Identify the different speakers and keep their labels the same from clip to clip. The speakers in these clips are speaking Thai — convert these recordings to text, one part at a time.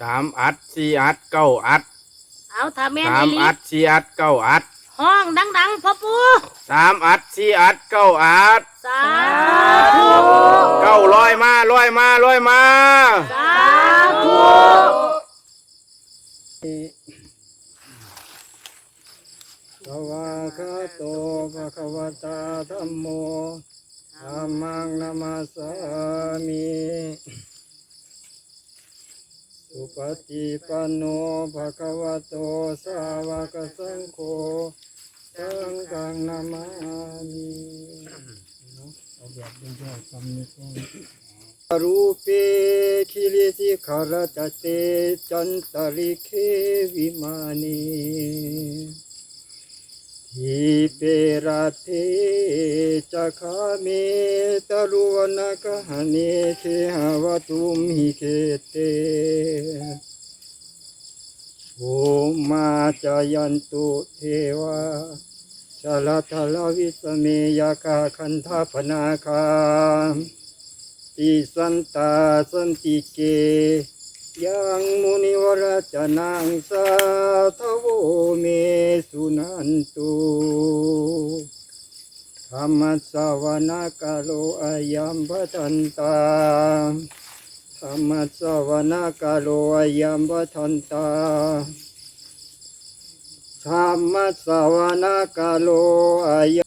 Speaker 1: สามอัดสี่อัดเก้าอัด
Speaker 2: เอาถ้าแม่น
Speaker 1: สา
Speaker 2: อี
Speaker 1: ม
Speaker 2: หลี
Speaker 1: อัดสี่อัดเก้าอัด
Speaker 2: ห้องดังๆพ่อปู่
Speaker 1: สามอัดสี่อัดเก้าอัด
Speaker 2: สาธุ
Speaker 1: เก้าลอยมาลอยมาลอยมา
Speaker 2: สาธุ
Speaker 3: สวากขาโตภะคะวะตาธัมโมธัมมังนามาสามิ สุปฏิปันโนภะคะวะโตสาวกสังโฆสังฆังนามามิเอาแบบย่อๆคำนี้ก่อนรูเปคิริสิขารจเตจันตริเควิมานี ทิเปราเทจักขาเมตรุวนกหเนเคหวตุมหิเคเตโอมาจายันตุเทวาชลทลวิสเมยกาคันธาพนาคาติสันตาสันติเก ยังมุนิวรจนังสาทโวเมสุนันตุธรรมสวนากาโลอายัมพทันตาธรรมสวนากาโลอายัมพทันตาธรรมสวนากาโลอายัม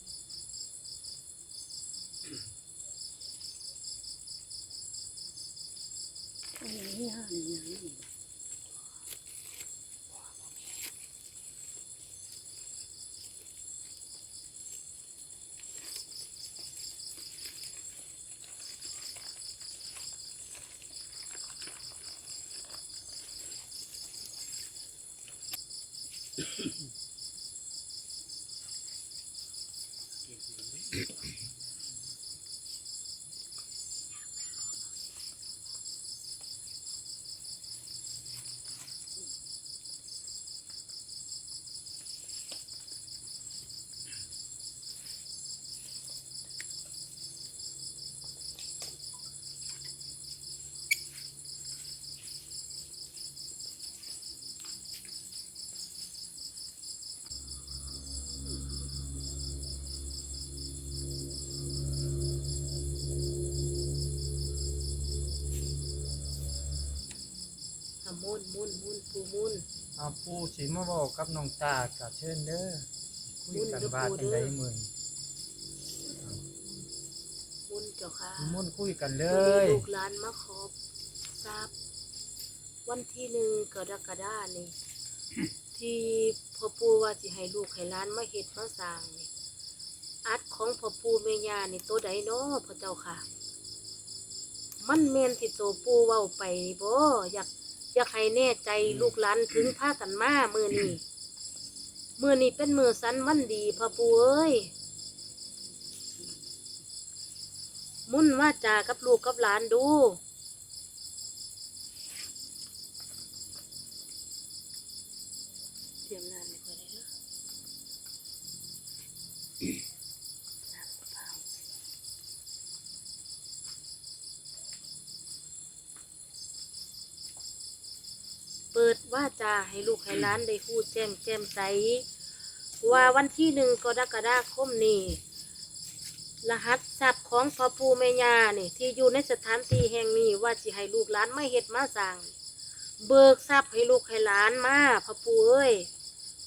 Speaker 2: อะ มุนมุนมุนปูมุน
Speaker 3: อาปูสิมาบอกกับน้องตากับเชิญเด้อคุยกันบ้านเป็นไรหมื่น
Speaker 2: มุนเจ้าค่ะ
Speaker 3: มุ่นคุยกันเล
Speaker 2: วันนี้
Speaker 3: ย
Speaker 2: ลูกหลานมาขอทราบวันที่หนึ่งกรกฎานี่ ที่พ่อปู่ว่าสิให้ลูกให้หล้านมาเฮ็ดมาสร้างนี่อัดของพ่อปู่แม่ย่านี่ตัวใดเนาะพระเจ้าค่ะ มันแม่นที่โตปู่เว้าไปนี่บ่อยาก อยากให้แน่ใจลูกหลานถึงพากันมามื้อนี้มื้อนี้เป็นมื้อสันวันดีพ่อปู่เอ้ยมุ่นว่าจากับลูกกับหลานดู เตรียมน้ำให้ก่อนเลยเด้อน้ำมะพร้าวเปิด ว่าจาให้ลูกให้หล้านได้พูดแจ้งแจ่มใส ว่าวันที่หนึ่งกรกฎาคมนี้รหัสทรัพย์ของพระภูแม่ยานี่ที่อยู่ในสถานที่แห่งนี้ว่าสิให้ลูกหลานไมาเฮ็ดมาสร้างเบิกทรัพย์ให้ลูกให้หลานมาพระภูเอ้ย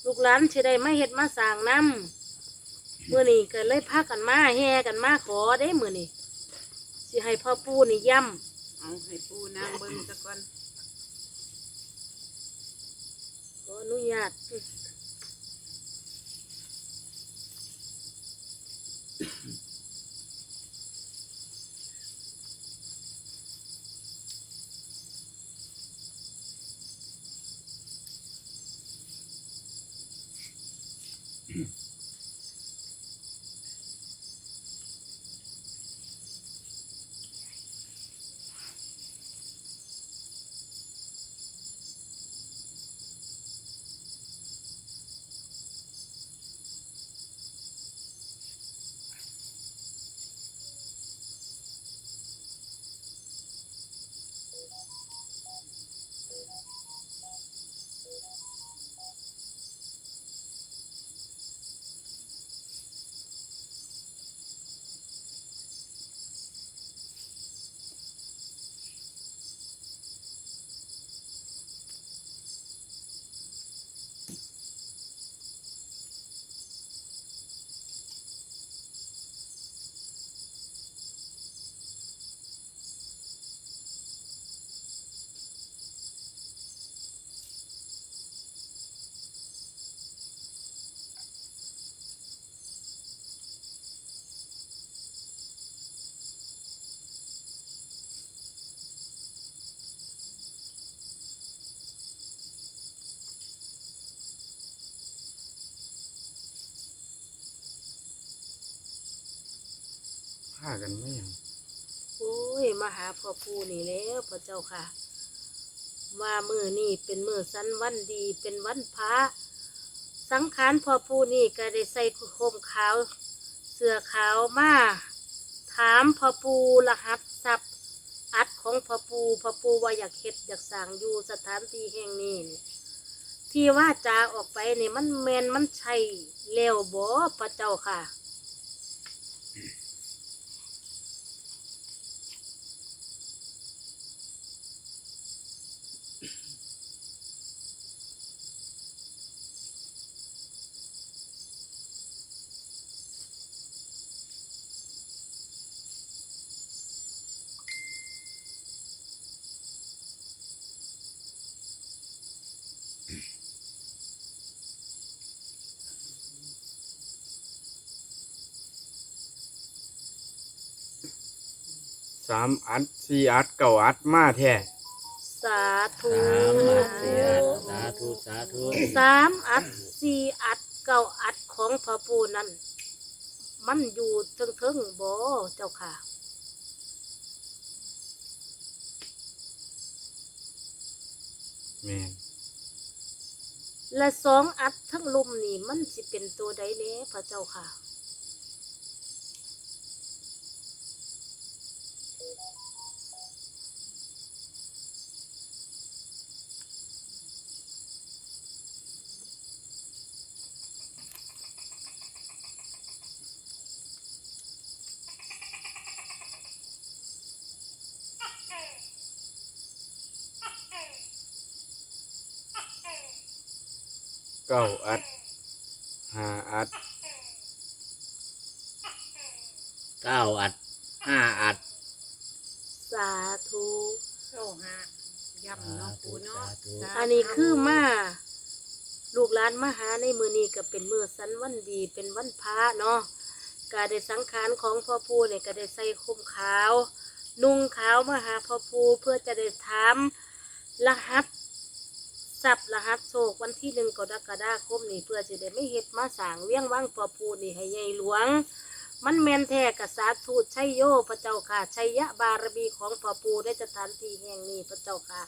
Speaker 2: ลูกหลานสิได้ไมาเฮ็ดมาสร้างนำเมื่อนี้ก็เลยพากันมาแห่กันมาขอได้เมื่อนี้สิให้พ่อปู่นี่ย่ำ
Speaker 4: เอาให้ปูนางเบิ่งซะก่อนำ
Speaker 2: ข อนุญาต
Speaker 1: ผ้ากันไม่ยัง
Speaker 2: โอ้ยมาหาพ่อปู่นี่แล้วพระเจ้าค่ะ ว่ามือนี่เป็นมือสันวันดีเป็นวันพระสังขารพ่อปู่นี่ก็ได้ใส่ห่มขาว เสื้อขาวมาถามพ่อปู่รหัสทรัพย์อัดของพ่อปู่พ่อปู่ว่าอยากเฮ็ดอยากสร้างอยู่สถานที่แห่งนี้นี่ที่ว่าจาออกไปนี่มันแมนมันใช่แล้วบ่พระเจ้าค่ะ
Speaker 1: สามอัดสี่อัดเก้าอัดมาแท้
Speaker 2: สาธุ
Speaker 5: สาธุสาธุ
Speaker 2: สามอัดสี่อัดเก้าอัดของพระปูนั้น มันอยู่ถึงถึงๆบ่เจ้าค่ะ
Speaker 1: แม่น
Speaker 2: และสองอัดทั้งลุมนี่มันสิเป็นตัวใดแน่พระเจ้าค่ะ
Speaker 1: เก้าอัดห้าอัด
Speaker 5: เก้าอัดห้าอัด
Speaker 2: สาธุ
Speaker 4: เก้าห้าย่ำเนาะปูเนาะ
Speaker 5: สาธุ
Speaker 4: สาธุ
Speaker 2: อันนี้คือมาลูกหลานมาหาในมือนี้ก็เป็นมือสันวันดีเป็นวันพระเนาะกาได้สังขารของพ่อปูเนี่ยก็ได้ใส่คุ้มขาว นุ่งขาวมาหาพ่อปูเพื่อจะได้ถามรหัส สับรหัสโศกวันที่หนึ่งกรกฎาคมนี่เพื่อจะได้ไม่เฮ็ดมาสร้างเวียงวังพ่อปูนี่ให้ใหญ่หลวง มันแมนแท้กับสาธุชัยโยพระเจ้าค่ะชัยยะบารมีของพ่อปูได้สถานที่แห่งนี้พระเจ้าค่ะ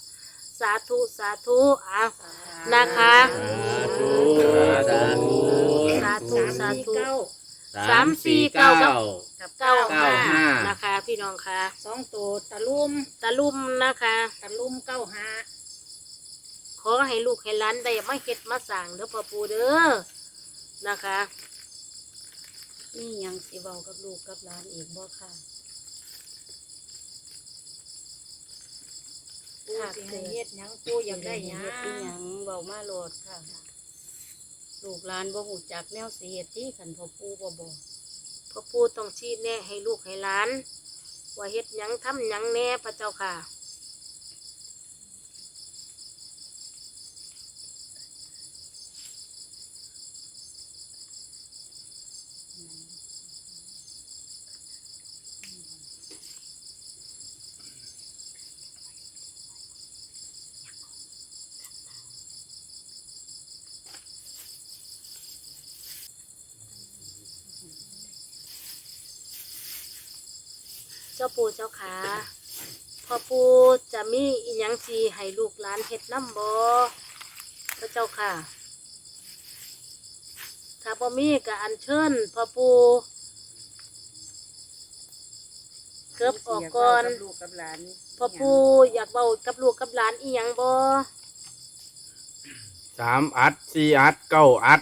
Speaker 2: สาธุสาธุอะนะคะ
Speaker 5: สาธุสาธุ
Speaker 2: สาธุสาธุ
Speaker 5: สามสี่เก้า
Speaker 2: กับเก้า
Speaker 5: เก้าห้า
Speaker 2: นะคะ พี่น้องค่ะ
Speaker 4: สองตัวตะลุ่ม
Speaker 2: ตะลุ่มนะคะ
Speaker 4: ตะลุ่มเก้าห้า
Speaker 2: ขอให้ลูกให้หล้านได้มาเฮ็ดมาสั่งเด้อพ่อปู่เด้อนะคะ
Speaker 6: นี่ยังสิเว้ากับลูกกับหลานอีกบ่ค่ะ
Speaker 4: ปูสิให้เฮ็ดหยังปูอยากได้หยัง
Speaker 6: เฮ็ดอีหยังเว้ามาโลดค่ะ ลูกหลานบ่ฮู้จักแนวสิเฮ็ดที่คันพ่อปู่บ่บอก
Speaker 2: พ่อปู่ต้องชี้แน่ให้ลูกให้หล้าน ว่าเฮ็ดหยังทำหยังแน่พระเจ้าค่ะ จ้าปู่เจ้าขาพ่อปู่จะมีอีหยังสีให้ลูกหลานเฮ็ดน้ำบ่พระเจ้าค่ะ ถ้าบ่มีก็อัญเชิญพ่อปู่เกิบออกก่อน
Speaker 4: กับลูกกับหลาน
Speaker 2: พ่อปู่อยากเว้ากับลูกกับหลานอีหยังบ่
Speaker 1: สามอัดสี่อัดเก้าอัด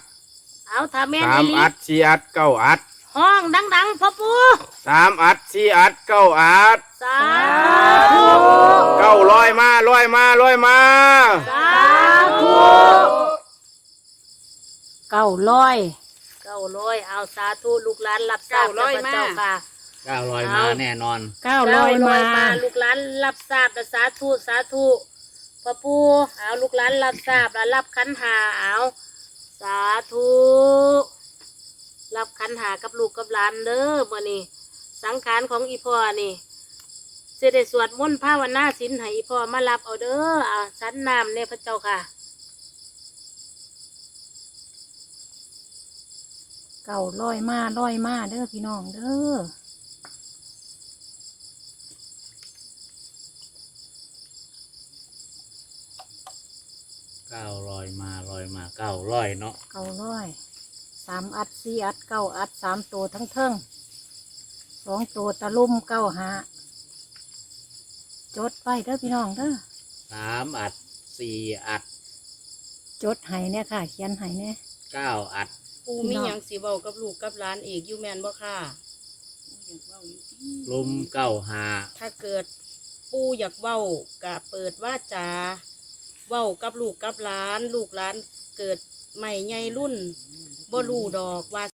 Speaker 2: เอาถ้าแม่น
Speaker 1: สา
Speaker 2: อี
Speaker 1: ม
Speaker 2: หลี
Speaker 1: อัดสี่อัดเก้าอัด
Speaker 2: ห้องดังๆพ่อปู
Speaker 1: สามอัดสี่อัดเก้าอัด
Speaker 2: สาธุ
Speaker 1: เก้าลอยมาลอยมาลอยมา
Speaker 2: สาธุ
Speaker 6: เก้าร้อย
Speaker 2: เก้าร้อยเอาสาธุลูกหลานรับทราบข้าพเจ้าค่ะ
Speaker 5: เก้าร้อยมาแน่นอน
Speaker 6: เก้าร้อยมา
Speaker 2: ลูกหลานรับทราบนะสาธุสาธุพ่อปูเอาลูกหลานรับทราบแล้วรับขันหาเอาสาธุ รับขันหากับลูกกับหลานเด้อมื่อนี้สังขารของอีพ่อนี่จะได้สวดมนต์ภาวนาสินให้อีพ่อมารับเอาเด้ออ่าสันน้ำเนี่ยพระเจ้าค่ะ
Speaker 6: เก้าร้อยมาร้อยมาเด้อพี่น้องเด้อ
Speaker 5: เก้าร้อยมาร้อยมาเก้าร้อยเนาะ
Speaker 6: เก้าร้อยสามอัดสี่อัดเก้าอัดสามตัวทั้งเทิงสองตัวตะลุ่มเก้าหาจดไปเด้อพี่น้องเด้อ
Speaker 5: สามอัดสี่อัด
Speaker 6: จดให้เนี่ยค่ะ เขียนให้เนี่ย
Speaker 5: เก้าอัด
Speaker 6: ปูมีหยังสีเบากับลูกกับหลานอีกอยู่แมนบ่ค่ะ
Speaker 5: ลุมเก้าหา
Speaker 6: ถ้าเกิดปูอยากเว้ากะเปิดว่าจาเว้ากับลูกกับหลาน ลูกหลานเกิดใหม่ใหญ่รุ่น บ่รู้ดอกว่า